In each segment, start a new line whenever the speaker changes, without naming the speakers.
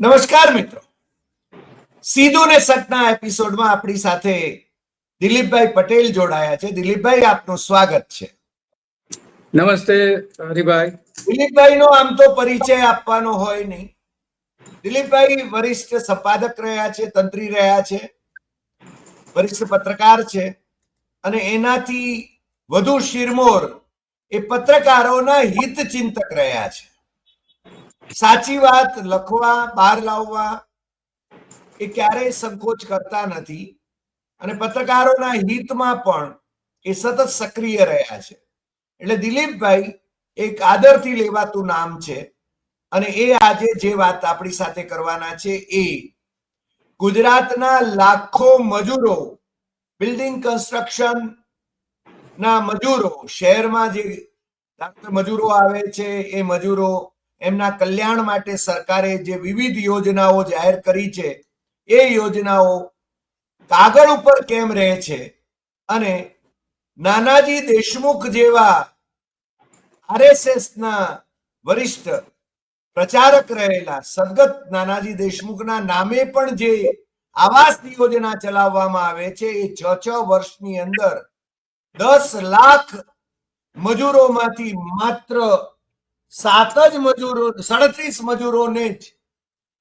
નમસ્કાર મિત્રો. સીધું ને સતના એપિસોડમાં આપણી સાથે દિલીપભાઈ પટેલ જોડાયા છે. દિલીપભાઈ આપનું સ્વાગત છે.
નમસ્તે હરિભાઈ.
દિલીપભાઈ નો આમ તો પરિચય આપવાનો હોય નહીં. દિલીપભાઈ વરિષ્ઠ સંપાદક રહ્યા છે તંત્રી રહ્યા છે વરિષ્ઠ પત્રકાર છે અને એનાથી વધુ શિરમોર એ પત્રકારોના હિત ચિંતક રહ્યા છે. સાચી વાત, લખવા, બહાર લાવવા, એ ક્યારેય સંકોચ કરતા નથી. અને પત્રકારોના હિતમાં પણ એ સતત સક્રિય રહ્યા છે. એટલે દિલીપભાઈ એક આદરથી લેવાતું નામ છે. અને એ આજે જે વાત આપણી સાથે કરવાના છે એ ગુજરાતના લાખો મજૂરો બિલ્ડિંગ કન્સ્ટ્રક્શન ના મજૂરો, શહેરમાં જે મજૂરો આવે છે, એ મજૂરો એમના કલ્યાણ માટે સરકારે જે વિવિધ યોજનાઓ જાહેર કરી છે, એ યોજનાઓ કાગળ ઉપર કેમ રહે છે અને નાનાજી દેશમુખ જેવા આરએસએસ ના વરિષ્ઠ પ્રચારક રહેલા સદગત નાનાજી દેશમુખના નામે પણ જે આવાસ યોજના ચલાવવામાં આવે છે, એ છ છ વર્ષની અંદર દસ લાખ મજૂરોમાંથી માત્ર સાત જ મજૂરો, સાડત્રીસ મજૂરોને જ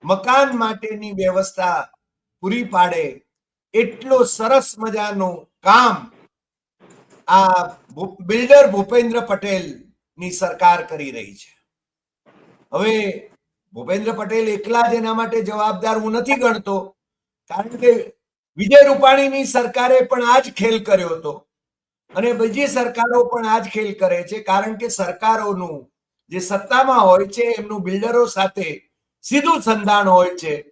મકાન માટેની વ્યવસ્થા પૂરી પાડે એટલો સરસ મજાનું કામ આ બિલ્ડર ભૂપેન્દ્ર પટેલની સરકાર કરી રહી છે. હવે ભૂપેન્દ્ર પટેલ એકલા જ એના માટે જવાબદાર હું નથી ગણતો, કારણ કે વિજય રૂપાણીની સરકારે પણ આ જ ખેલ કર્યો હતો અને બીજી સરકારો પણ આ જ ખેલ કરે છે, કારણ કે સરકારોનું જે સત્તામાં હોય છે, એમનું બિલ્ડરો સાથે સીધું સંધાન હોય છે.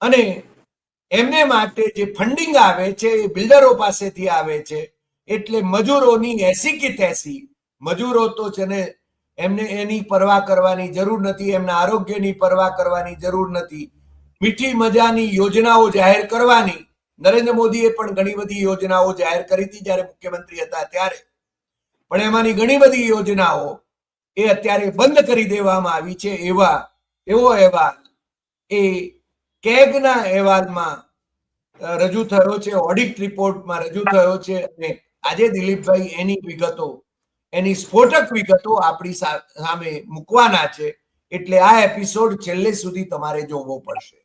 અને એમને માટે જે ફંડિંગ આવે છે, એ બિલ્ડરો પાસેથી આવે છે. એટલે મજૂરોની એસી કે તેસી. મજૂરો તો છે ને, એમને એની પરવા કરવાની જરૂર નથી, એમના આરોગ્યની પરવા કરવાની જરૂર નથી. મીઠી મજાની યોજનાઓ જાહેર કરવાની. નરેન્દ્ર મોદીએ પણ ઘણી બધી યોજનાઓ જાહેર કરી હતી જ્યારે મુખ્યમંત્રી હતા ત્યારે. પણ એમાંની ઘણી બધી યોજનાઓ એ અત્યારે બંધ કરી દેવામાં આવી છે એવા એવો અહેવાલ. એ કેગના અહેવાલમાં રજૂ થયો છે ઓડિટ રિપોર્ટમાં રજૂ થયો છે અને આજે દિલીપભાઈ એની વિગતો એની સ્ફોટક વિગતો આપણી સામે મૂકવાના છે. એટલે આ એપિસોડ છેલ્લે સુધી તમારે જોવો પડશે.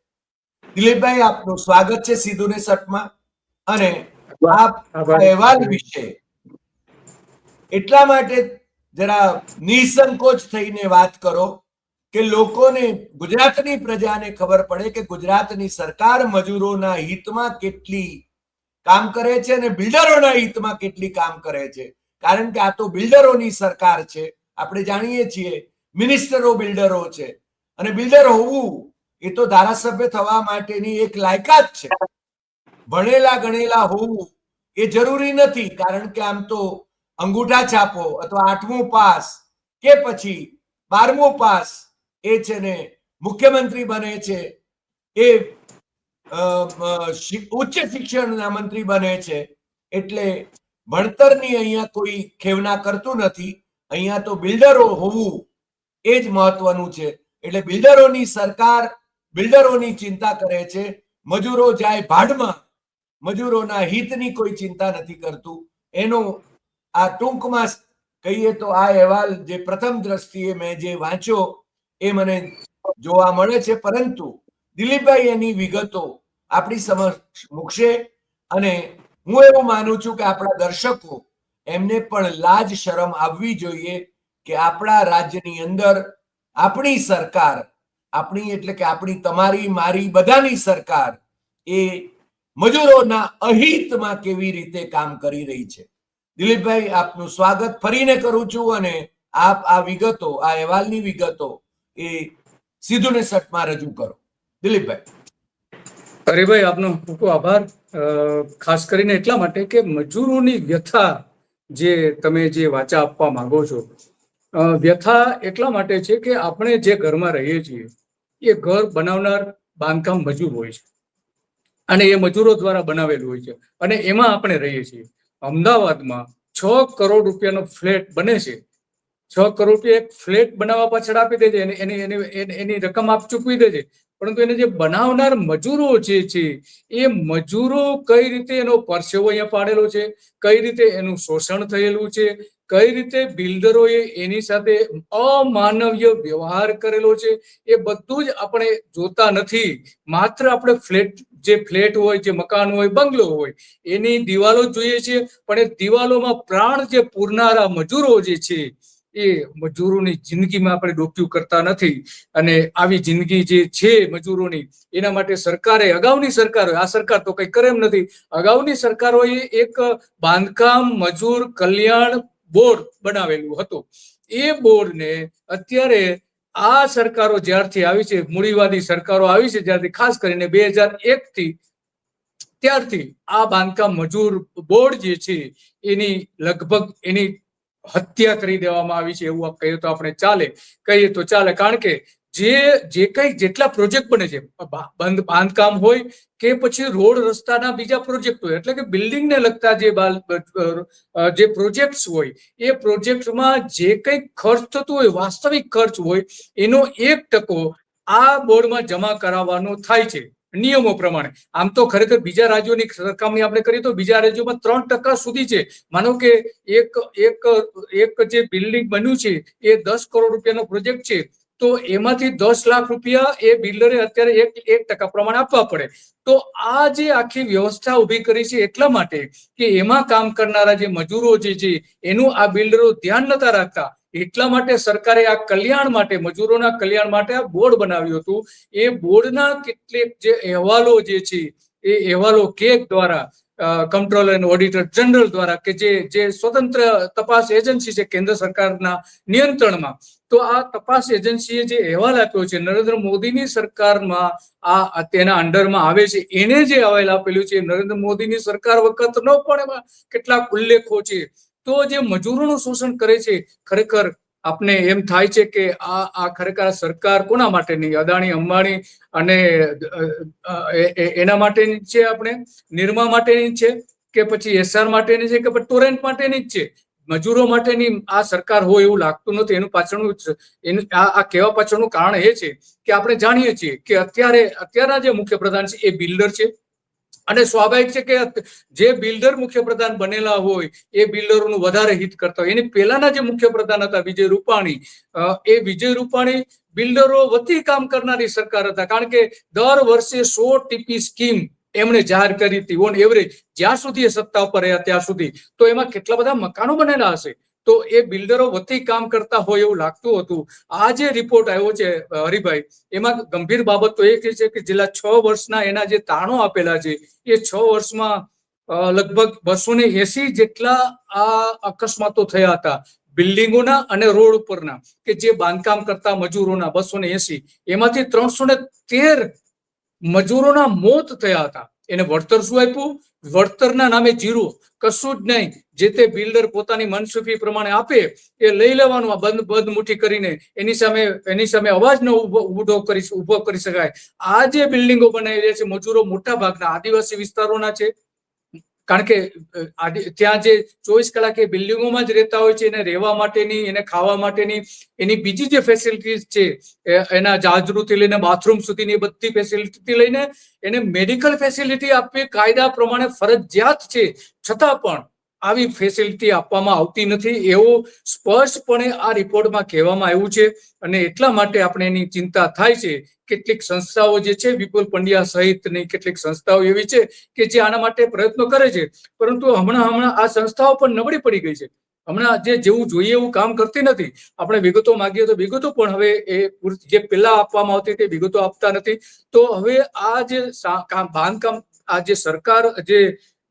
દિલીપભાઈ આપનું સ્વાગત છે સીધું ને સટમાં. અને આપ આ અહેવાલ વિશે એટલા માટે જરા નિસંકોચ થઈને વાત કરો કે લોકોને ગુજરાતની પ્રજાને ખબર પડે કે ગુજરાતની સરકાર મજૂરોના હિતમાં કેટલી કામ કરે છે અને બિલ્ડરોના હિતમાં કેટલી કામ કરે છે. કારણ કે આ તો બિલ્ડરોની સરકાર છે. આપણે જાણીએ છીએ મિનિસ્ટરો બિલ્ડરો છે. અને બિલ્ડર હોવું એ તો ધારાસભ્ય થવા માટેની એક લાયકાત છે. ભણેલા ગણેલા હોવું એ જરૂરી નથી. કારણ કે આમ તો અંગૂઠા છાપો અથવા આઠમું પાસ કે પછી બારમું પાસ એ છે ને મુખ્યમંત્રી બને છે. એ ઉચ્ચ શિક્ષણના મંત્રી બને છે. એટલે ભણતરની અહીંયા કોઈ ખેવના કરતું નથી. અહીંયા તો બિલ્ડરો હોવું એ જ મહત્વનું છે. એટલે બિલ્ડરોની સરકાર બિલ્ડરોની ચિંતા કરે છે. મજૂરો જાય ભાડમાં. મજૂરોના હિતની કોઈ ચિંતા નથી કરતું. એનો આ ટૂંકમાં કહીએ તો આ અહેવાલ જે પ્રથમ દ્રષ્ટિએ મેં જે વાંચ્યો એ મને જોવા મળે છે. પરંતુ દિલીપભાઈ એની વિગતો આપણી સમક્ષ મૂકશે અને હું એવું માનું છું કે આપણા દર્શકો એમને પણ લાજ શરમ આવવી જોઈએ કે આપણા રાજ્યની અંદર આપણી સરકાર, આપણી એટલે કે આપણી તમારી, મારી બધાની સરકાર એ મજૂરોના અહિતમાં કેવી રીતે કામ કરી રહી છે? દિલીપભાઈ, આપનું સ્વાગત ફરીને કરું છું અને આપ આ વિગતો, આ અહેવાલની વિગતો એ સીધું ને સટમાં રજૂ કરો. દિલીપભાઈ.
હરિભાઈ, આપનો ખૂબ આભાર. ખાસ કરીને એટલા માટે કે મજૂરોની વ્યથા જે તમે જે વાચા આપવા માંગો છો વ્યથા એટલા માટે છે કે આપણે જે ઘરમાં રહીએ છીએ, એ ઘર બનાવનાર બાંધકામ મજૂર હોય છે. અને એ મજૂરો દ્વારા બનાવેલું હોય છે. અને એમાં આપણે રહીએ છીએ. અમદાવાદમાં છ કરોડ રૂપિયાનો ફ્લેટ બને છે. છ કરોડ રૂપિયા એક ફ્લેટ બનાવવા પાછળ આપી દે છે એની એની એની રકમ આપ ચૂકવી દે છે પરંતુ એને જે બનાવનાર મજૂરો જે છે, એ મજૂરો કઈ રીતે એનો પરસેવો અહીંયા પાડેલો છે, કઈ રીતે એનું શોષણ થયેલું છે, કઈ રીતે બિલ્ડરોએ એની સાથે અમાનવીય વ્યવહાર કરેલો છે, એ બધું જ આપણે જોતા નથી. માત્ર આપણે ફ્લેટ જે ફ્લેટ હોય, જે મકાન હોય, બંગલો હોય, એની દિવાલો જોઈએ છે પણ એ દિવાલોમાં પ્રાણ જે પૂરનારા મજૂરો જે છે, એ મજૂરોની જિંદગીમાં આપણે ડોક્યુ કરતા નથી. અને આવી જિંદગી જે છે મજૂરોની, એના માટે સરકારે, અગાઉની સરકાર હોય, આ સરકાર તો કઈ કરે એમ નથી. અગાઉની સરકારોએ એક બાંધકામ મજૂર કલ્યાણ બોર્ડ બનાવેલું હતું. એ બોર્ડને અત્યારે આ સરકારો જ્યારથી આવી છે, મૂડીવાદી સરકારો આવી છે, જ્યારથી ખાસ કરીને બે હજાર એક થી ત્યારથી આ બાંધકામ મજૂર બોર્ડ જે છે, એની લગભગ એની હત્યા કરી દેવામાં આવી છે, એવું આપ કહીએ તો આપણે ચાલે. કહીએ તો ચાલે. કારણ કે જે જે કઈ જેટલા પ્રોજેક્ટ બને છે બંધ, બાંધકામ હોય કે પછી રોડ રસ્તાના બીજા પ્રોજેક્ટ હોય, એટલે કે બિલ્ડિંગને લગતા જે જે પ્રોજેક્ટ્સ હોય, એ પ્રોજેક્ટમાં જે કંઈ ખર્ચ થતું હોય, વાસ્તવિક ખર્ચ હોય, એનો એક ટકો આ બોર્ડમાં જમા કરાવવાનો થાય છે, નિયમો પ્રમાણે. આમ તો ખરેખર બીજા રાજ્યોની સરખામણી આપણે કરીએ તો બીજા રાજ્યોમાં ત્રણ ટકા સુધી છે. માનો કે એક એક એક જે બિલ્ડિંગ બન્યું છે, એ દસ કરોડ રૂપિયાનો પ્રોજેક્ટ છે. તો એમાંથી દસ લાખ રૂપિયા એ બિલ્ડરે અત્યારે એક એક ટકા પ્રમાણે આપવા પડે. તો આ જે આખી વ્યવસ્થા ઊભી કરી છે એટલા માટે કે એમાં કામ કરનારા જે મજૂરો જે છે, એનું આ બિલ્ડરો ધ્યાન નતા રાખતા. એટલા માટે સરકારે આ કલ્યાણ માટે, મજૂરોના કલ્યાણ માટે આ બોર્ડ બનાવ્યું હતું. એ બોર્ડના કેટલીક જે અહેવાલો જે છે, એ અહેવાલો કેક દ્વારા કંટ્રોલર એન્ડ ઓડિટર જનરલ દ્વારા કે જે જે સ્વતંત્ર તપાસ એજન્સી છે કેન્દ્ર સરકારના નિયંત્રણમાં, તો આ તપાસ એજન્સીએ જે અહેવાલ આપ્યો છે, નરેન્દ્ર મોદીની સરકારમાં આ તેના અંડરમાં આવે છે, એને જે અહેવાલ આપેલું છે, નરેન્દ્ર મોદીની સરકાર વખતનો પણ એમાં કેટલાક ઉલ્લેખો છે. તો જે મજૂરોનું શોષણ કરે છે, ખરેખર આપને એમ થાય છે કે આ આ ખરેખર સરકાર કોના માટેની અદાણી, અંબાણી અને એના માટેની છે આપણે? નિર્મા માટેની છે કે પછી એસઆર માટેની છે કે પછી ટોરેન્ટ માટેની જ છે? મજૂરો માટેની આ સરકાર હોય એવું લાગતું નથી. એનું પાછળનું એનું, આ આ કહેવા પાછળનું કારણ એ છે કે આપણે જાણીએ છીએ કે અત્યારે, અત્યારના જે મુખ્યપ્રધાન છે એ બિલ્ડર છે. અને સ્વાભાવિક છે કે જે બિલ્ડર મુખ્યપ્રધાન બનેલા હોય, એ બિલ્ડરોનું વધારે હિત કરતા હોય. એની પહેલાના જે મુખ્યપ્રધાન હતા, વિજય રૂપાણી એ વિજય રૂપાણી બિલ્ડરો વતી કામ કરનારી સરકાર હતા. કારણ કે દર વર્ષે સો ટીપી સ્કીમ એમણે જાહેર કરી હતી. ઓન એવરેજ, જ્યાં સુધી એ સત્તા ઉપર રહ્યા, ત્યાં સુધી. તો એમાં કેટલા બધા મકાનો બનેલા હશે? તો એ બિલ્ડરો વતી કામ કરતા હોય એવું લાગતું હતું. આ જે રિપોર્ટ આવ્યો છે હરિભાઈ, એમાં ગંભીર બાબત તો એ છે કે છેલ્લા છ વર્ષના એના જે તાણો આપેલા છે, એ છ વર્ષમાં લગભગ બસો ને એસી જેટલા આ અકસ્માતો થયા હતા. બિલ્ડિંગોના અને રોડ ઉપરના કે જે બાંધકામ કરતા મજૂરોના બસો ને એસી. એમાંથી ત્રણસો ને તેર મજૂરોના મોત થયા હતા. એને વળતર શું આપ્યું? વળતરના નામે જીરું. કશું જ નહીં. જે તે બિલ્ડર પોતાની મનસુખી પ્રમાણે આપે, એ લઈ લેવાનું આ બંધ બંધ મુઠ્ઠી કરીને. એની સામે એની સામે અવાજ ન ઊભો કરી ઊભો કરી શકાય. આ જે બિલ્ડિંગો બનાવી રહ્યા છે, મજૂરો મોટા ભાગના આદિવાસી વિસ્તારોના છે. કારણ કે ત્યાં જે ચોવીસ કલાક એ બિલ્ડિંગોમાં જ રહેતા હોય છે, એને રહેવા માટેની, એને ખાવા માટેની, એની બીજી જે ફેસિલિટીઝ છે એના જાજરૂથી લઈને બાથરૂમ સુધીની બધી ફેસિલિટી લઈને એને મેડિકલ ફેસિલિટી આપવી કાયદા પ્રમાણે ફરજિયાત છે. છતાં પણ આવી ફેસિલિટી આપવામાં આવતી નથી એવું સ્પષ્ટપણે આ રિપોર્ટમાં કહેવામાં આવ્યું છે. અને એટલા માટે આપણે એની ચિંતા થાય છે કેટલીક સંસ્થાઓ જે છે, વિપુલ પંડ્યા સહિતની કેટલીક સંસ્થાઓ એવી છે કે જે આના માટે પ્રયત્નો કરે છે. પરંતુ હમણાં હમણાં આ સંસ્થાઓ પણ નબળી પડી ગઈ છે. હમણાં જે જેવું જોઈએ એવું કામ કરતી નથી. આપણે વિગતો માંગીએ તો વિગતો પણ હવે એ જે પહેલા આપવામાં આવતી તે વિગતો આપતા નથી. તો હવે આ જે બાંધકામ, આ જે સરકાર, જે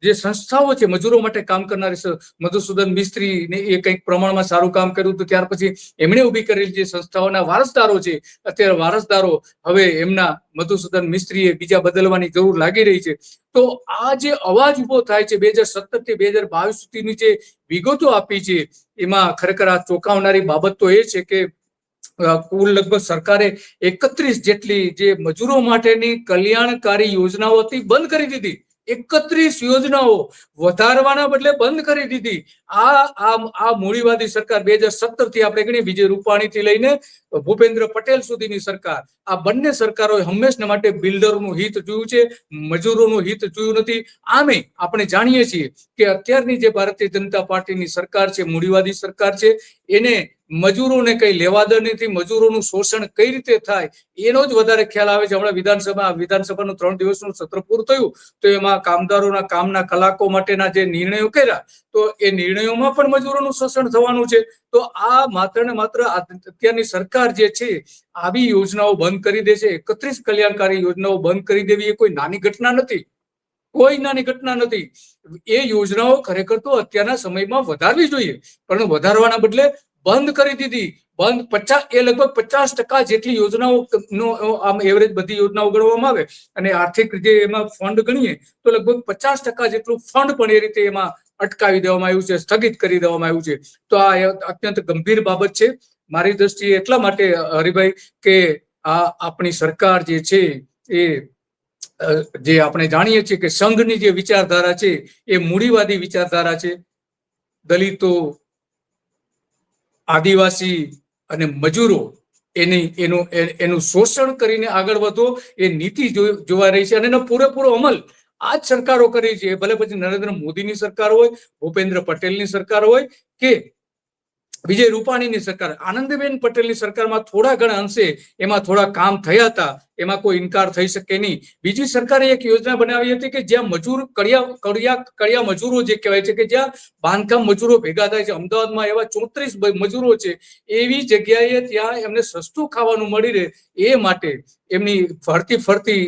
જે સંસ્થાઓ છે, મજૂરો માટે કામ કરનારી મધુસૂદન મિસ્ત્રી ને એ કંઈક પ્રમાણમાં સારું કામ કર્યું હતું ત્યાર પછી એમણે ઊભી કરેલી જે સંસ્થાઓના વારસદારો છે, અત્યારે વારસદારો હવે એમના મધુસૂદન મિસ્ત્રીએ બીજા બદલવાની જરૂર લાગી રહી છે. તો આ જે અવાજ ઊભો થાય છે બે હજાર સત્તરથી બે હજાર બાવીસ સુધીની જે વિગતો આપી છે, એમાં ખરેખર આ ચોંકાવનારી બાબત તો એ છે કે કુલ લગભગ સરકારે એકત્રીસ જેટલી જે મજૂરો માટેની કલ્યાણકારી યોજનાઓ હતી, બંધ કરી દીધી. એકત્રીસ યોજનાઓ વધારવાના બદલે બંધ કરી દીધી. આ આ મૂડીવાદી સરકાર બે હજાર સત્તરથી આપણે ગણીએ. વિજય રૂપાણી થી લઈને ભૂપેન્દ્ર પટેલ સુધીની સરકાર. આ બંને સરકારોએ હંમેશા માટે બિલ્ડરોનું હિત જોયું છે, મજૂરોનું હિત જોયું નથી. આમે આપણે જાણીએ છીએ કે અત્યારની જે ભારતીય જનતા પાર્ટીની સરકાર છે, મૂડીવાદી સરકાર છે, એને મજૂરોને કઈ લેવા દર નથી, મજૂરોનું શોષણ કઈ રીતે થાય, એનો જ વધારે ખ્યાલ આવે છે. હમણાં વિધાનસભા, વિધાનસભાનું ત્રણ દિવસનું સત્ર પૂરું થયું, તો એમાં કામદારોના કામના કલાકો માટેના જે નિર્ણયો કર્યા, તો એ નિર્ણયોમાં પણ મજૂરોનું શોષણ થવાનું છે. તો આ માત્ર ને માત્ર અત્યારની સરકાર જે છે, આવી યોજનાઓ બંધ કરી દે છે. એકત્રીસ કલ્યાણકારી યોજનાઓ બંધ કરી દેવી એ કોઈ નાની ઘટના નથી. કોઈ નાની ઘટના નથી. એ યોજનાઓ ખરેખર તો અત્યારના સમયમાં વધારવી જોઈએ. પણ વધારવાના બદલે બંધ કરી દીધી. બંધ પચાસ એ લગભગ પચાસ ટકા જેટલી યોજનાઓ નો, આમ એવરેજ બધી યોજનાઓ ગણવામાં આવે અને આર્થિક જે એમાં ફંડ ગણીએ, તો લગભગ પચાસ ટકા જેટલું ફંડ પણ એ રીતે એમાં અટકાવી દેવામાં આવ્યું છે, સ્થગિત કરી દેવામાં આવ્યું છે. તો આ અત્યંત ગંભીર બાબત છે. મારી દ્રષ્ટિએ એટલા માટે, હરિભાઈ, કે આ આપણી સરકાર જે છે, એ જે આપણે જાણીએ છીએ કે સંઘની જે વિચારધારા છે, એ મૂડીવાદી વિચારધારા છે. દલિતો આદિવાસી અને મજૂરો એની એનું એનું શોષણ કરીને આગળ વધો, એ નીતિ જોવા રહી છે અને એનો પૂરેપૂરો અમલ આ સરકારો કરી છે. ભલે પછી નરેન્દ્ર મોદીની સરકાર હોય, ભૂપેન્દ્ર પટેલની સરકાર હોય કે વિજય રૂપાણીની સરકાર, આનંદીબેન પટેલની સરકારમાં થોડા ઘણા અંશે એમાં થોડા કામ થયા હતા, એમાં કોઈ ઇનકાર થઈ શકે નહીં. બીજી સરકારે એક યોજના બનાવી હતી કે જ્યાં મજૂર કડિયા કડિયા કડિયા મજૂરો જે કહેવાય છે કે જ્યાં બાંધકામ મજૂરો ભેગા થાય છે. અમદાવાદમાં એવા ચોત્રીસ મજૂરો છે, એવી જગ્યાએ ત્યાં એમને સસ્તું ખાવાનું મળી રહે એ માટે એમની ફરતી ફરતી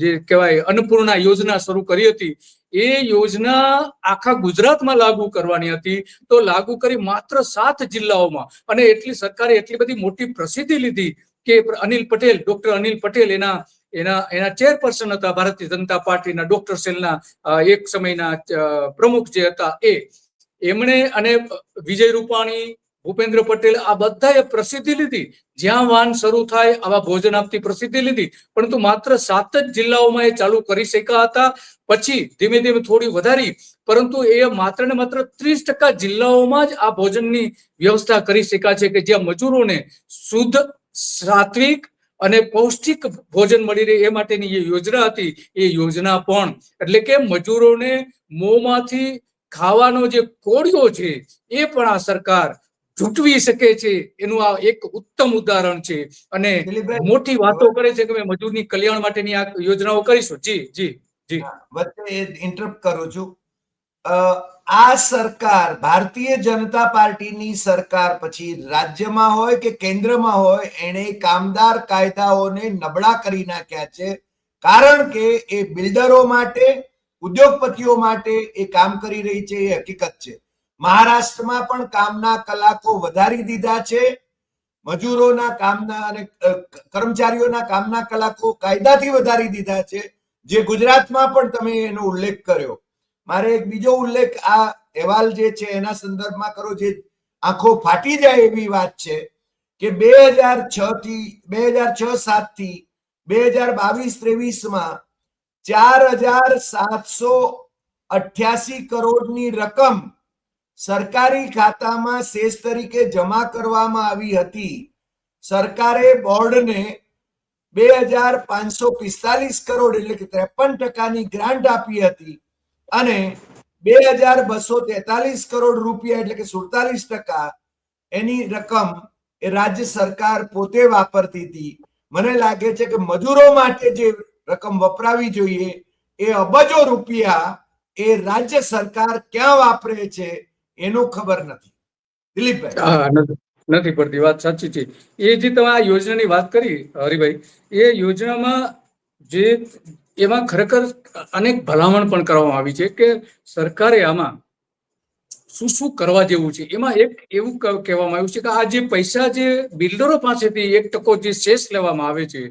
જે કહેવાય અન્નપૂર્ણા યોજના શરૂ કરી હતી. એ યોજના આખા ગુજરાતમાં લાગુ કરવાની હતી. તો લાગુ કરી માત્ર સાત જિલ્લાઓમાં. અને એટલી સરકારે એટલી બધી મોટી પ્રસિદ્ધિ લીધી કે અનિલ પટેલ, ડોક્ટર અનિલ પટેલ એના એના એના ચેરપર્સન હતા ભારતીય જનતા પાર્ટીના ડોક્ટર સેલના એક સમયના પ્રમુખ જે હતા એ. એમણે અને વિજય રૂપાણી ભૂપેન્દ્ર પટેલ આ બધાએ પ્રસિદ્ધિ લીધી. જ્યાં વાન શરૂ થાય આવા ભોજન આપતી પ્રસિદ્ધિ લીધી. પરંતુ માત્ર સાત જ જિલ્લાઓમાં એ ચાલુ કરી શક્યા હતા. પછી ધીમે ધીમે થોડી વધારી. પરંતુ એ માત્ર ને માત્ર ત્રીસ ટકા જિલ્લાઓમાં જ આ ભોજનની વ્યવસ્થા કરી શક્યા છે કે જ્યાં મજૂરોને શુદ્ધ, સાત્વિક અને પૌષ્ટિક ભોજન મળી રહે એ માટેની જે યોજના હતી. એ યોજના પણ એટલે કે મજૂરોને મોંમાંથી ખાવાનો જે કોળિયો છે એ પણ આ સરકાર જૂટવી શકે છે એનું આ એક ઉત્તમ ઉદાહરણ છે. અને મોટી વાતો કરે છે કે મજૂરની કલ્યાણ માટેની આ યોજનાઓ કરીશું. જી જી જી.
વચ્ચે ઇન્ટરપ્ટ કરું છું. આ સરકાર ભારતીય જનતા પાર્ટીની સરકાર પછી રાજ્યમાં હોય કે કેન્દ્રમાં હોય એણે કામદાર કાયદાઓને નબળા કરી નાખ્યા છે. કારણ કે એ બિલ્ડરો માટે ઉદ્યોગપતિઓ માટે એ કામ કરી રહી છે એ હકીકત છે. મહારાષ્ટ્રમાં પણ કામના કલાકો વધારી દીધા છે. મજૂરોના કામના અને કર્મચારીઓના કામના કલાકો કાયદાથી વધારી દીધા છે. જે ગુજરાતમાં પણ તમે એનો ઉલ્લેખ કર્યો. મારે એક બીજો ઉલ્લેખ આ અહેવાલ જે છે એના સંદર્ભમાં કરો જે આંખો ફાટી જાય એવી વાત છે કે બે હજાર છ થી, બે હજાર છ સાતથી બે હજાર બાવીસ ત્રેવીસમાં ચાર હજાર સાતસો અઠ્યાસી કરોડની રકમ સરકારી ખાતામાં શેષ તરીકે જમા કરવામાં આવી હતી. સરકારે બોર્ડને બે હજાર પાંચસો પિસ્તાલીસ કરોડ એટલે કે ત્રેપન ટકાની ગ્રાન્ટ આપી હતી અને બે હજાર બસો તેતાલીસ કરોડ રૂપિયા એટલે કે સુડતાલીસ ટકા એની રકમ એ રાજ્ય સરકાર પોતે વાપરતી હતી. મને લાગે છે કે મજૂરો માટે જે રકમ વપરાવી જોઈએ એ અબજો રૂપિયા એ રાજ્ય સરકાર ક્યાં વાપરે છે એનું ખબર નથી. દિલીપભાઈ.
નથી પડતી, વાત સાચી છે. એ જે તમે આ યોજનાની વાત કરી, હરિભાઈ, એ યોજનામાં જે એમાં ખરેખર અનેક ભલામણ પણ કરવામાં આવી છે કે સરકારે આમાં શું શું કરવા જેવું છે? એમાં એક એવું કહેવામાં આવ્યું છે કે આ જે પૈસા જે બિલ્ડરો પાસેથી એક ટકો જે શેષ લેવામાં આવે છે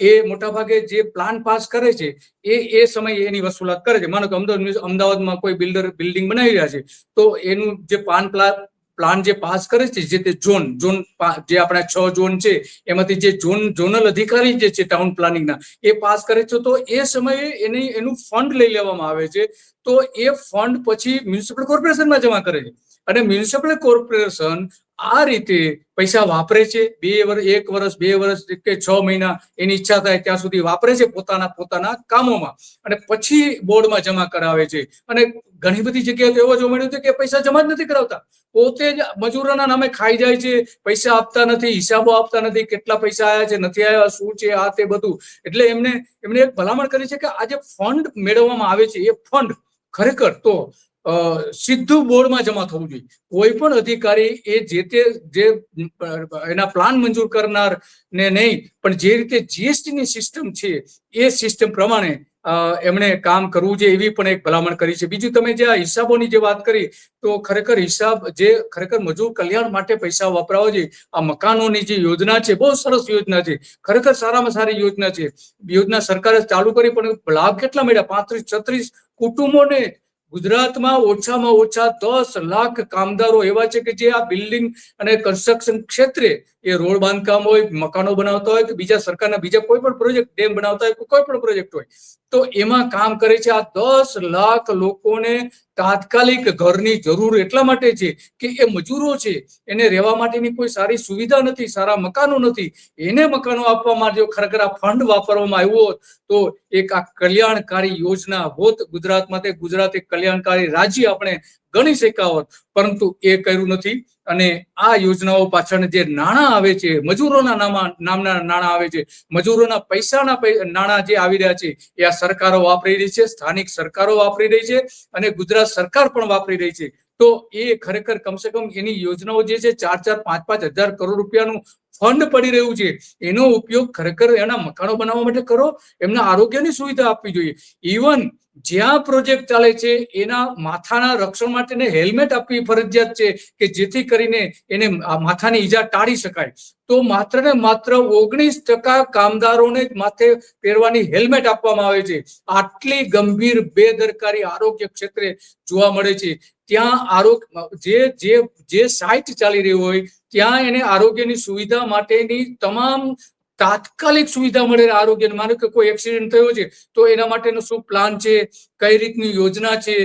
એ મોટાભાગે જે પ્લાન પાસ કરે છે, એ એ સમયે એની વસૂલાત કરે છે. માનો કે અમદાવાદ અમદાવાદમાં કોઈ બિલ્ડર, બિલ્ડિંગ બનાવી રહ્યા છે, તો એનું જે પાન પ્લા, પ્લાન જે પાસ કરે છે, જે તે ઝોન ઝોન જે આપણા છ ઝોન છે, એમાંથી જે ઝોન, ઝોનલ અધિકારી જે છે, ટાઉન પ્લાનિંગના, એ પાસ કરે છે, તો એ સમયે એની, એનું ફંડ લઈ લેવામાં આવે છે. તો એ ફંડ પછી મ્યુનિસિપલ કોર્પોરેશનમાં જમા કરે છે. અને મ્યુનિસિપલ કોર્પોરેશન આ રીતે પૈસા વાપરે છે. બે વર્ષ એક વર્ષ, બે વર્ષ કે છ મહિના એની ઈચ્છા થાય ત્યાં સુધી વાપરે છે પોતાના પોતાના કામોમાં. અને પછી બોર્ડમાં જમા કરાવે છે. અને ઘણી બધી જગ્યાએ તો એવો જોવા મળ્યું છે કે પૈસા જમા જ નથી કરાવતા. પોતે જ મજૂરોના નામે ખાઈ જાય છે, પૈસા આપતા નથી, હિસાબો આપતા નથી, કેટલા પૈસા આવ્યા છે, નથી આવ્યા શું છે, આ તે બધું. એટલે એમને એમને એક ભલામણ કરી છે કે આ જે ફંડ મેળવવામાં આવે છે, એ ફંડ ખરેખર તો સીધું બોર્ડમાં જમા થવું જોઈએ. કોઈ પણ અધિકારી એ જે તે, જે, એના પ્લાન મંજૂર કરનાર ને નહીં, પણ જે રીતે જીએસટીની સિસ્ટમ છે, એ સિસ્ટમ પ્રમાણે એમણે કામ કરવું જોઈએ એવી પણ એક ભલામણ કરી છે. બીજું તમે જે આ હિસાબોની જે વાત કરી, તો ખરેખર હિસાબ, જે ખરેખર મજૂર કલ્યાણ માટે પૈસા વપરાવો જોઈએ. આ મકાનોની જે યોજના છે, બહુ સરસ યોજના છે. ખરેખર સારામાં સારી યોજના છે. યોજના સરકારે ચાલુ કરી, પણ લાભ કેટલા મળ્યા? પાંત્રીસ, છત્રીસ કુટુંબોને ગુજરાતમાં ઓછામાં ઓછા દસ લાખ કામદારો એવા છે કે જે આ બિલ્ડિંગ અને કન્સ્ટ્રક્શન ક્ષેત્રે એ રોડ બાંધકામ હોય, મકાનો બનાવતા હોય કે બીજા સરકારના બીજા કોઈ પણ પ્રોજેક્ટ ડેમ બનાવતા હોય કોઈ પણ પ્રોજેક્ટ હોય, તો એમાં કામ કરે છે આ દસ લાખ લોકોને તાત્કાલિક ઘરની જરૂર એટલા માટે છે કે એ મજૂરો છે, એને રહેવા માટેની કોઈ સારી સુવિધા નથી, સારા મકાનો નથી, એને મકાનો આપવા માટે જો ખરેખર આ ફંડ વાપરવામાં આવ્યો તો એક આ કલ્યાણકારી યોજના હોત ગુજરાત માટે, ગુજરાત એક કલ્યાણકારી રાજ્ય આપણે ગણી શક્યા હોત પરંતુ એ કર્યું નથી. અને આ યોજનાઓ પાછળ જે નાણાં આવે છે, મજૂરોના નામા, નામના નાણાં આવે છે, મજૂરોના પૈસાના નાણાં જે આવી રહ્યા છે, એ આ સરકારો વાપરી રહી છે, સ્થાનિક સરકારો વાપરી રહી છે, અને ગુજરાત સરકાર પણ વાપરી રહી છે. તો એ ખરેખર કમસે કમ એની યોજનાઓ જે છે, ચાર ચાર પાંચ પાંચ હજાર કરોડ રૂપિયાનું ફંડ પડી રહ્યું છે. એનો ઉપયોગ ખરેખર એના મકાનો બનાવવા માટે કરો, એમને આરોગ્યની સુવિધા આપવી જોઈએ. ઇવન જ્યાં પ્રોજેક્ટ ચાલે છે, એના માથાના રક્ષણ માટેને હેલ્મેટ આપવી ફરજિયાત છે કે જેથી કરીને એને માથાની ઈજા ટાળી શકાય. તો માત્ર ને માત્ર ઓગણીસ ટકા કામદારોને માથે પહેરવાની હેલ્મેટ આપવામાં આવે છે. આટલી ગંભીર બેદરકારી આરોગ્ય ક્ષેત્રે જોવા મળે છે. ત્યાં આરોગ્ય જે જે જે સાઇટ ચાલી રહી હોય, ત્યાં એને આરોગ્યની સુવિધા માટેની તમામ તાત્કાલિક સુવિધા મળે આરોગ્ય માનો કે કોઈ એક્સિડન્ટ થયો છે, તો એના માટેનો શું પ્લાન છે? કઈ રીતની યોજના છે?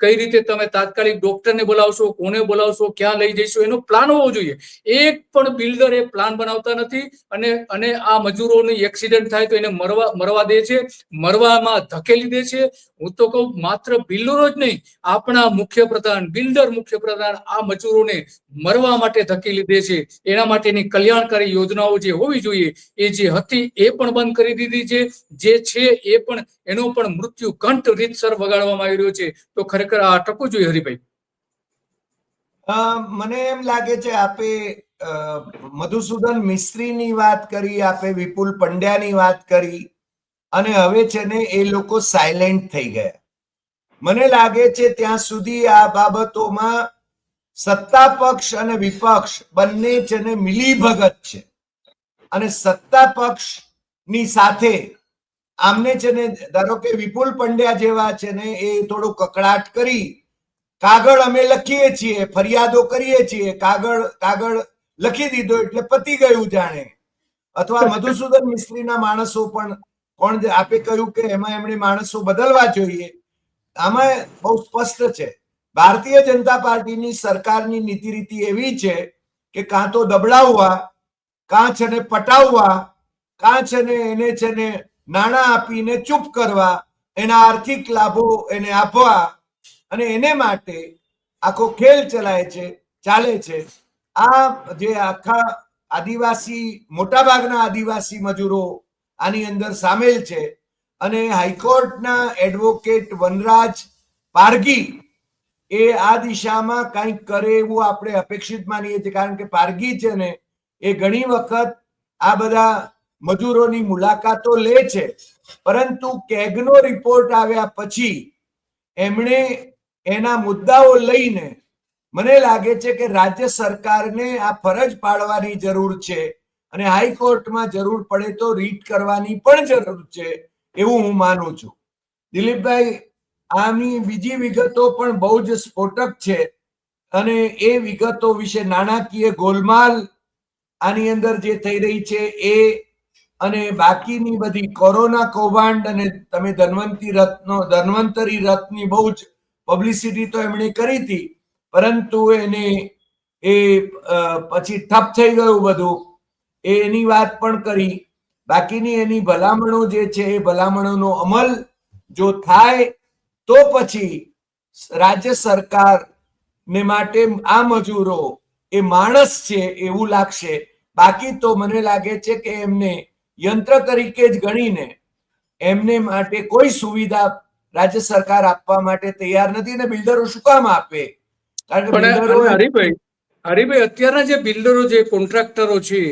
કઈ રીતે તમે તાત્કાલિક ડોક્ટરને બોલાવશો? કોને બોલાવશો? ક્યાં લઈ જઈશો? એનો પ્લાન હોવો જોઈએ. એક પણ બિલ્ડર એ પ્લાન બનાવતા નથી અને અને આ મજૂરોની એક્સિડન્ટ થાય તો એને મરવા મરવા દે છે. મરવામાં ધકેલી દે છે. હું તો કહું માત્ર બિલ્ડરો જ નહીં, આપણા મુખ્ય પ્રધાન બિલ્ડર મુખ્ય પ્રધાન આ મજૂરોને મરવા માટે ધકેલી દે છે. એના માટેની કલ્યાણકારી યોજનાઓ જે હોવી જોઈએ એ જે હતી એ પણ બંધ કરી દીધી છે. જે છે એ પણ એનો પણ મૃત્યુ કંઠ રીતસર વગાડવામાં આવી રહ્યો છે. તો ખરેખર આ અટકવું જોઈએ હરિભાઈ.
મને એમ લાગે છે આપે મધુસૂદન મિસ્ત્રીની વાત કરી, આપે વિપુલ પંડ્યાની વાત કરી, અને હવે છે ને એ લોકો સાયલેન્ટ થઈ ગયા. મને લાગે છે ત્યાં સુધી આ બાબતોમાં સત્તા પક્ષ અને વિપક્ષ બંને છે ને મિલીભગત છે. અને સત્તા પક્ષની સાથે આમને છે ને ધારો કે વિપુલ પંડ્યા જેવા છે ને એ થોડું કકડાટ કરી કાગળ અમે લખીએ છીએ, ફરિયાદો કરીએ છીએ, કાગળ કાગળ લખી દીધો એટલે પતી ગયું જાણે. અથવા મધુસૂદન મિસ્ત્રીના માણસો પણ કોણ આપે કહ્યું કે એમાં એમણે માણસો બદલવા જોઈએ. આમાં બહુ સ્પષ્ટ છે. ભારતીય જનતા પાર્ટીની સરકારની નીતિ રીતિ એવી છે કે કાં તો દબડાવવા કાં ને પટાવવા કાં છે ને એને છે ને નાણાં આપીને ચૂપ કરવા, એના આર્થિક લાભો એને આપવા અને એને માટે આખો ખેલ ચલાય છે, ચાલે છે. આ જે આખા આદિવાસી, મોટાભાગના આદિવાસી મજૂરો આની અંદર સામેલ છે અને હાઈકોર્ટના એડવોકેટ વનરાજ પારગી એ આ દિશામાં કંઈક કરે એવું આપણે અપેક્ષિત માનીએ છીએ. કારણ કે પારગી છે ને એ ઘણી વખત આ બધા મજૂરોની મુલાકાતો લે છે. પરંતુ કેગનો રિપોર્ટ આવ્યા પછી એમણે એના મુદ્દાઓ લઈને મને લાગે છે કે રાજ્ય સરકારને આ ફરજ પાડવાની જરૂર છે અને હાઈકોર્ટમાં જરૂર પડે તો રીટ કરવાની પણ જરૂર છે એવું હું માનું છું. દિલીપભાઈ, આની બીજી વિગતો પણ બહુ જ સ્ફોટક છે અને એ વિગતો વિશે નાણાકીય ગોલમાલ આની અંદર જે થઈ રહી છે એ અને બાકીની બધી કોરોના કૌભાંડ અને તમે ધન્વંતી રથનો, ધન્વંતરી રથની બહુ જ પબ્લિસિટી તો એમણે કરી હતી, પરંતુ એને એ પછી ઠપ થઈ ગયું બધું. એ એની વાત પણ કરી. બાકીની એની ભલામણો જે છે, એ ભલામણોનો અમલ જો થાય, તો પછી રાજ્ય સરકાર ને માટે આ મજૂરો એ માણસ છે એવું લાગશે. બાકી તો મને લાગે છે કે એમને યંત્ર તરીકે જ ગણીને એમને માટે કોઈ સુવિધા રાજ્ય સરકાર આપવા માટે તૈયાર નથી અને બિલ્ડરો શું કામ આપે? કારણ કે
હરિભાઈ હરિભાઈ અત્યારના જે બિલ્ડરો જે કોન્ટ્રાક્ટરો છે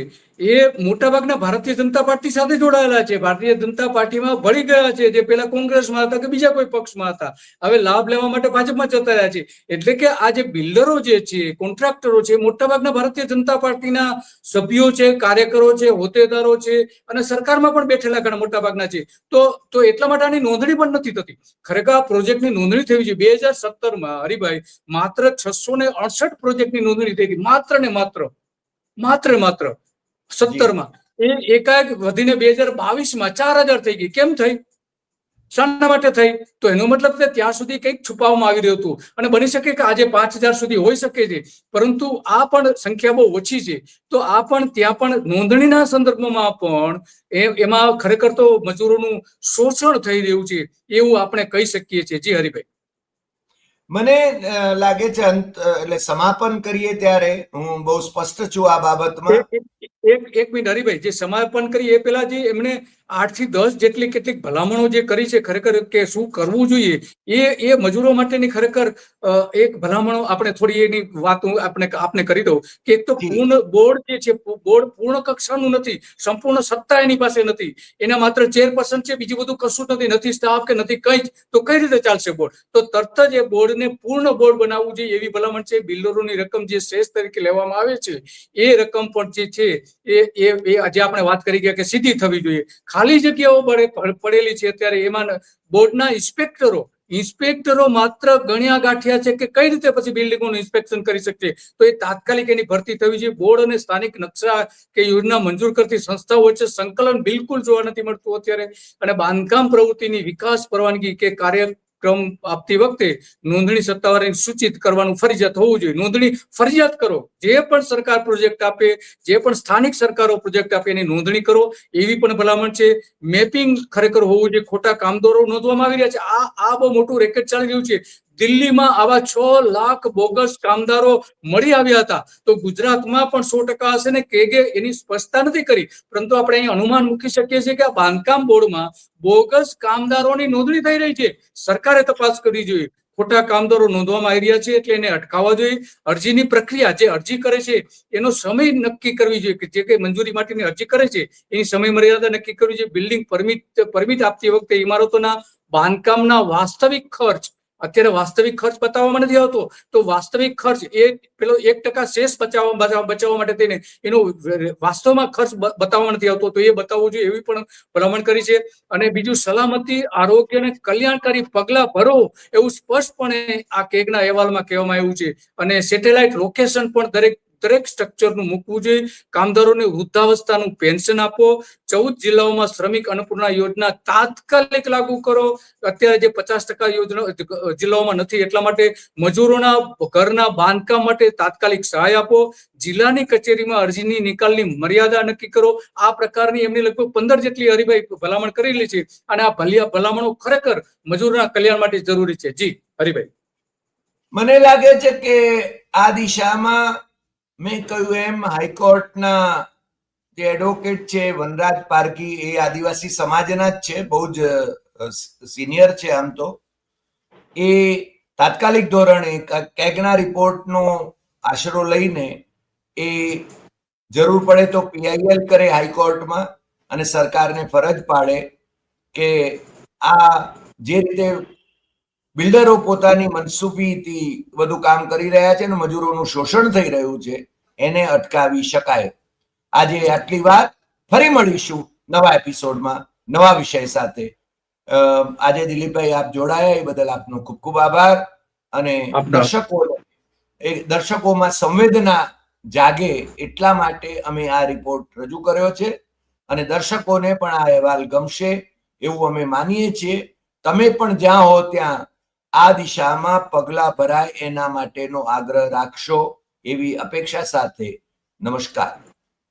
એ મોટાભાગના ભારતીય જનતા પાર્ટી સાથે જોડાયેલા છે. ભારતીય જનતા પાર્ટીમાં ભળી ગયા છે. જે પેલા કોંગ્રેસમાં હતા કે બીજા કોઈ પક્ષમાં હતા. હવે લાભ લેવા માટે ભાજપમાં જતા રહ્યા છે. એટલે કે આ જે બિલ્ડરો જે છે, કોન્ટ્રાક્ટરો છે, મોટાભાગના ભારતીય જનતા પાર્ટીના સભ્યો છે, કાર્યકરો છે, હોદ્દેદારો છે અને સરકારમાં પણ બેઠેલા ઘણા મોટાભાગના છે. તો તો એટલા માટે આની નોંધણી પણ નથી થતી. ખરેખર આ પ્રોજેક્ટની નોંધણી થવી છે બે હજાર સત્તરમાં, હરિભાઈ, માત્ર છસો ને અડસઠ પ્રોજેક્ટની નોંધણી થઈ હતી માત્ર ને માત્ર. માત્ર માત્ર. સત્તરમાં. એ એકાએક વધીને બે હજાર બાવીસમાં ચાર હજાર થઈ ગઈ. કેમ થઈ? શાના માટે થઈ? તો એનો મતલબ કે ત્યાં સુધી કંઈક છુપાવવામાં આવી રહ્યું હતું. અને બની શકે કે આજે પાંચ હજાર સુધી હોઈ શકે છે. પરંતુ આ પણ સંખ્યા બહુ ઓછી છે. તો આ પણ ત્યાં પણ નોંધણીના સંદર્ભમાં પણ એમાં ખરેખર તો મજૂરોનું શોષણ થઈ રહ્યું છે એવું આપણે કહી શકીએ છીએ. જી હરિભાઈ.
મને લાગે છે અંત એટલે સમાપન કરીએ ત્યારે. હું બહુ સ્પષ્ટ છું આ બાબતમાં.
એક- એક મિનિટ હરિભાઈ જે સમાપન કરી એ પેલા જે એમણે આઠથી દસ જેટલી કેટલીક ભલામણો જે કરી છે ખરેખર કે શું કરવું જોઈએ એ એ મજૂરો માટેની ખરેખર એક ભલામણો આપણે થોડી એની વાત આપણે આપને કરી દઉં કે એક તો પૂર્ણ બોર્ડ જે છે બોર્ડ પૂર્ણ કક્ષાનું નથી સંપૂર્ણ સત્તા એની પાસે નથી એના માત્ર ચેરપર્સન છે બીજું બધું કશું નથી નથી સ્ટાફ કે નથી કંઈ જ તો કઈ રીતે ચાલશે બોર્ડ? તો તરત જ એ બોર્ડને પૂર્ણ બોર્ડ બનાવવું જોઈએ એવી ભલામણ છે બિલ્ડરોની રકમ જે શેષ તરીકે લેવામાં આવે છે એ રકમ પણ જે છે એ એ આજે આપણે વાત કરી ગયા કે સીધી થવી જોઈએ. ખાલી જગ્યાઓ પડે- પડેલી છે અત્યારે એમાં બોર્ડના ઇન્સ્પેક્ટરો ઇન્સ્પેક્ટરો માત્ર ગણ્યા ગાંઠિયા છે કે કઈ રીતે પછી બિલ્ડિંગોનું ઇન્સ્પેક્શન કરી શકશે? તો એ તાત્કાલિક એની ભરતી થવી જોઈએ. બોર્ડ અને સ્થાનિક નકશા કે યોજના મંજૂર કરતી સંસ્થાઓ વચ્ચે સંકલન બિલકુલ જોવા નથી મળતું અત્યારે. અને બાંધકામ પ્રવૃત્તિની વિકાસ પરવાનગી કે કાર્યક્રમ આપતી વખતે નોંધણી સત્તાવાળાને સૂચિત કરવાનું ફરજિયાત હોવું જોઈએ. નોંધણી ફરજિયાત કરો. જે પણ સરકાર પ્રોજેક્ટ આપે, જે પણ સ્થાનિક સરકારો પ્રોજેક્ટ આપે એની નોંધણી કરો. એવી પણ ભલામણ છે. મેપિંગ ખરેખર હોવું જોઈએ. ખોટા કામદારો નોંધવામાં આવી રહ્યા છે. આ આ બહુ મોટું રેકેટ ચાલી રહ્યું છે. દિલ્હીમાં આવા છ લાખ બોગસ કામદારો મળી આવ્યા હતા. તો ગુજરાતમાં પણ સો ટકા હશે ને કે કે એની સ્પષ્ટતા નથી કરી. પરંતુ આપણે અહીં અનુમાન મૂકી શકીએ છીએ કે આ બાંધકામ બોર્ડમાં બોગસ કામદારોની નોંધણી થઈ રહી છે. સરકારે તપાસ કરવી જોઈએ. ખોટા કામદારો નોંધવામાં આવી રહ્યા છે એટલે એને અટકાવવા જોઈએ. અરજીની પ્રક્રિયા જે અરજી કરે છે, એનો સમય નક્કી કરવી જોઈએ કે જે કઈ મંજૂરી માટેની અરજી કરે છે, એની સમય મર્યાદા નક્કી કરવી જોઈએ. બિલ્ડિંગ પરમિટ પરમિટ આપતી વખતે ઇમારતોના બાંધકામના વાસ્તવિક ખર્ચ અત્યારે વાસ્તવિક ખર્ચ બતાવવામાં નથી આવતો. તો વાસ્તવિક ખર્ચ એ પેલો એક ટકા શેષ બચાવવા બચાવવા માટે તેને એનો વાસ્તવમાં ખર્ચ બતાવવામાં નથી આવતો. તો એ બતાવવું જોઈએ એવી પણ ભલામણ કરી છે. અને બીજું, સલામતી, આરોગ્ય અને કલ્યાણકારી પગલા ભરો એવું સ્પષ્ટપણે આ કેગના અહેવાલમાં કહેવામાં આવ્યું છે. અને સેટેલાઇટ લોકેશન પણ દરેક દરેક સ્ટ્રક્ચરનું મૂકવું જોઈએ. કામદારોને વૃદ્ધાવસ્થાનું પેન્શન આપો. ચૌદ જિલ્લાઓમાં શ્રમિક અન્નપૂર્ણા યોજના તાત્કાલિક લાગુ કરો. અત્યારે જે પચાસ ટકા યોજના જિલ્લાઓમાં નથી એટલા માટે મજૂરોના, ઘરના બાંધકામ માટે તાત્કાલિક સહાય આપો. જિલ્લાની કચેરીમાં અરજીની નિકાલની મર્યાદા નક્કી કરો. આ પ્રકારની એમની લગભગ પંદર જેટલી હરિભાઈ ભલામણ કરેલી છે અને આ ભલિયા, ભલામણો ખરેખર મજૂરોના કલ્યાણ માટે જરૂરી છે. જી હરિભાઈ
મને લાગે છે કે આ દિશામાં મેં કહ્યું એમ, હાઈકોર્ટના જે એડવોકેટ છે, વનરાજ પારકી એ આદિવાસી સમાજના જ છે, બહુ જ સિનિયર છે આમ તો. એ તાત્કાલિક ધોરણે કેગના રિપોર્ટનો આશરો લઈને એ જરૂર પડે તો પીઆઈએલ કરે હાઈકોર્ટમાં અને સરકારને ફરજ પાડે કે આ જે રીતે બિલ્ડરો પોતાની મનસુબીથી બધું કામ કરી રહ્યા છે અને મજૂરોનું શોષણ થઈ રહ્યું છે એને અટકાવી શકાય. આજે આટલી વાત ફરી મળીશું નવા એપિસોડમાં નવા વિષય સાથે. આજે દિલીપભાઈ આપ જોડાયા એ બદલ આપનો ખૂબ ખૂબ આભાર. અને દર્શકો એ દર્શકોમાં સંવેદના જાગે એટલા માટે અમે આ રિપોર્ટ રજૂ કર્યો છે. અને દર્શકોને પણ આ અહેવાલ ગમશે એવું અમે માનીએ છીએ. તમે પણ જ્યાં હો ત્યાં આ દિશામાં પગલા ભરાય એના માટેનો આગ્રહ રાખશો. એવી અપેક્ષા સાથે નમસ્કાર.